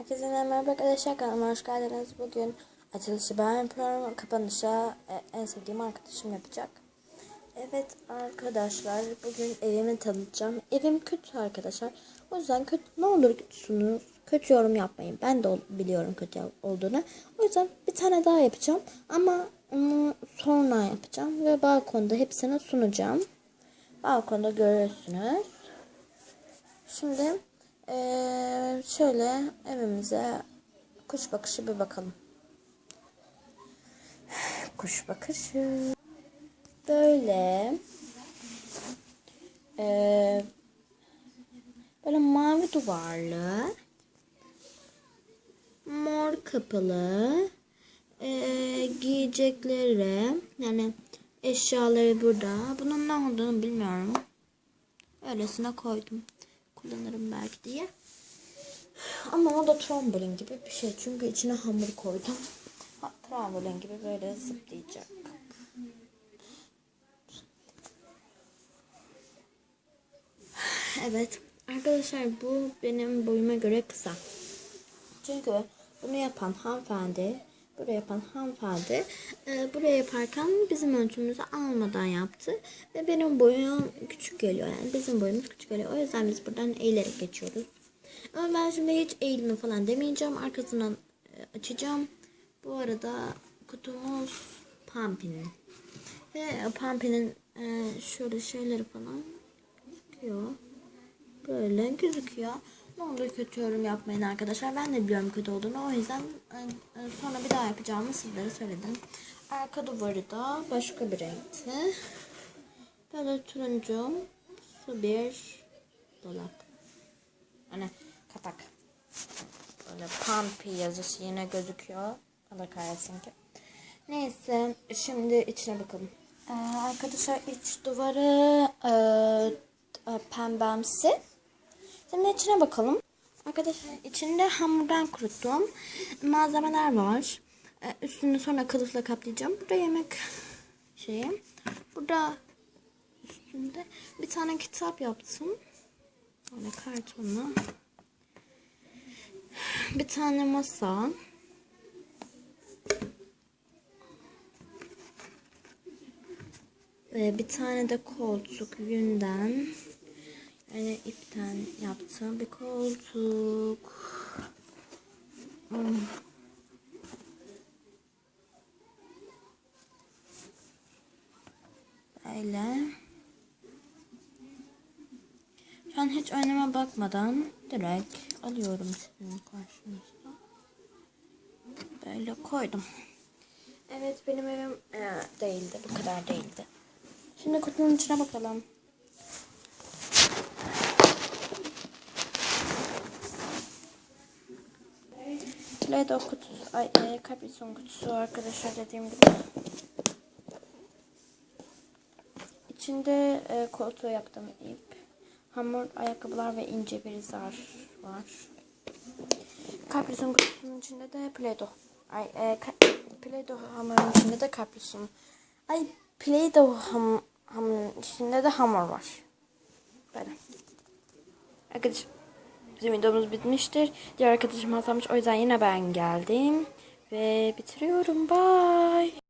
Herkese merhaba arkadaşlar kanalıma hoş geldiniz. Bugün açılışı ben yapıyorum. Kapanışa e, en sevdiğim arkadaşım yapacak. Evet arkadaşlar bugün evimi tanıtacağım. Evim kötü arkadaşlar. O yüzden kötü ne olur kötüsünüz. Kötü yorum yapmayın. Ben de biliyorum kötü olduğunu. O yüzden bir tane daha yapacağım. Ama onu sonra yapacağım. Ve balkonda hepsini sunacağım. Balkonda görürsünüz. Şimdi eee, şöyle evimize kuş bakışı bir bakalım. Kuş bakışı. Böyle eee, böyle mavi duvarlı mor kapılı eee, giyecekleri yani eşyaları burada. Bunun ne olduğunu bilmiyorum. Öylesine koydum. Kullanırım belki diye. Ama o da trambolin gibi bir şey. Çünkü içine hamur koydum. Ha, trambolin gibi böyle zıplayacak. Evet. Arkadaşlar bu benim boyuma göre kısa. Çünkü bunu yapan hanımefendi, buraya yapan hanımefendi e, buraya yaparken bizim ölçümüzü almadan yaptı. Ve benim boyum küçük geliyor yani bizim boyumuz küçük geliyor. O yüzden biz buradan eğilerek geçiyoruz. Ama ben şimdi hiç eğilme falan demeyeceğim. Arkasından e, açacağım. Bu arada kutumuz Pampi'nin. Ve Pampi'nin e, şöyle şeyleri falan gözüküyor. Böyle gözüküyor. Ne olur kötü yorum yapmayın arkadaşlar. Ben de biliyorum kötü olduğunu. O yüzden e, sonra bir daha yapacağımı sizlere söyledim. Arka duvarı da başka bir renkti. Böyle turuncu su bir dolap. Hani kapak. Böyle Pampi yazısı yine gözüküyor. Allah kahretsin ki. Neyse şimdi içine bakalım. Ee, arkadaşlar iç duvarı e, e, pembemsi. Şimdi içine bakalım. Arkadaşlar içinde hamurdan kuruttuğum malzemeler var. Ee, üstünü sonra kılıfla kaplayacağım. Burada yemek şeyi. Burada üstünde bir tane kitap yaptım. Böyle kartonla. Bir tane masa. Ve bir tane de koltuk yünden yani ipten yaptığım bir koltuk. Hmm. Böyle. Şu hiç önüme bakmadan direkt alıyorum sizin karşınızda. Böyle koydum. Evet benim evim e, değildi. Bu kadar değildi. Şimdi kutunun içine bakalım. Play-Doh kutusu, ay, e, Capri-Sun kutusu arkadaşlar dediğim gibi. İçinde e, koltuğa yaktım ip, hamur, ayakkabılar ve ince bir zar var. Capri-Sun kutusunun içinde de Play-Doh. Ay, e, Play-Doh hamurun içinde de Capri-Sun. Ay, Play-Doh ham hamurun içinde de hamur var. Böyle. Arkadaşlar bizim videomuz bitmiştir. Diğer arkadaşım hastamış o yüzden yine ben geldim. Ve bitiriyorum. Bye.